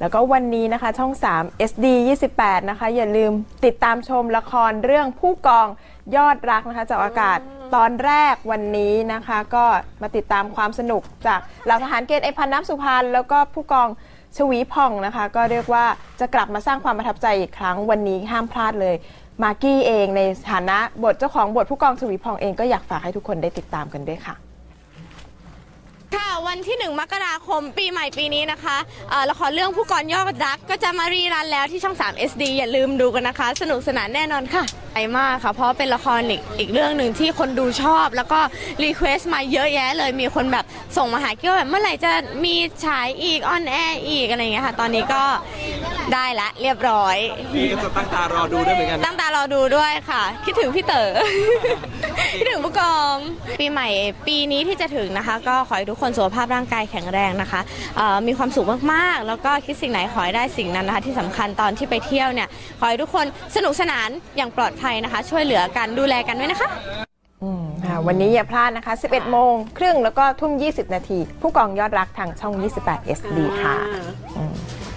แล้วก็วันนี้นะคะช่อง 3 SD 28 นะคะ อย่าลืมติดตามชมละครเรื่องผู้กองยอดรักนะคะจากอากาศตอนแรกวันนี้นะคะ ก็มาติดตามความสนุกจากเหล่าทหารเกณฑ์ไอพันน้ำสุพรรณแล้วก็ผู้กองชวีพ่องนะคะ ก็เรียกว่าจะกลับมาสร้างความประทับใจอีกครั้งวันนี้ห้ามพลาดเลยมากกี้เองในฐานะบทเจ้าของบทผู้กองชวีพ่องเองก็อยากฝากให้ทุกคนได้ติดตามกันด้วยค่ะค่ะ วันที่ 1 มกราคมปีใหม่ปีนี้นะคะเอ่อละครเรื่องผู้กรยอดรักก็จะมารีรันแล้วที่ช่อง 3 SD อย่าลืมดูกันนะคะ สนุกสนานแน่นอนค่ะ มากค่ะ เพราะเป็นละครอีกอีกเรื่องหนึ่งที่คนดูชอบ แล้วก็รีเควสต์มาเยอะแยะเลยมีคนแบบส่งมาหาเกี่ยวาแบบเมื่อไหร่จะมีฉายอีกออนแอร์อีกอะไรอย่างเงี้ยค่ะ ตอนนี้ก็ได้ละเรียบร้อยพี่ก็จะตั้งตารอดูด้วยเหมือนกันตั้งตารอดูด้วยค่ะ คิดถึงพี่เต๋อ คิดถึงผู้กองปีใหม่ปีนี้ที่จะถึงนะคะ ก็ขอให้ทุกคนสุขภาพร่างกายแข็งแรงนะคะเอ่อมีความสุขมากๆ แล้วก็คิดสิ่งไหนขอให้ได้สิ่งนั้นนะคะ ที่สำคัญตอนที่ไปเที่ยวเนี่ยขอให้ทุกคนสนุกสนานอย่างปลอดภัยนะคะ ช่วยเหลือกันดูแลกันด้วยนะคะ อืมค่ะวันนี้อย่าพลาดนะคะ 11 โมงครึ่งแล้วก็ทุ่ม 20 นาที ผู้กองยอดรักทางช่อง 28 SD ค่ะอืม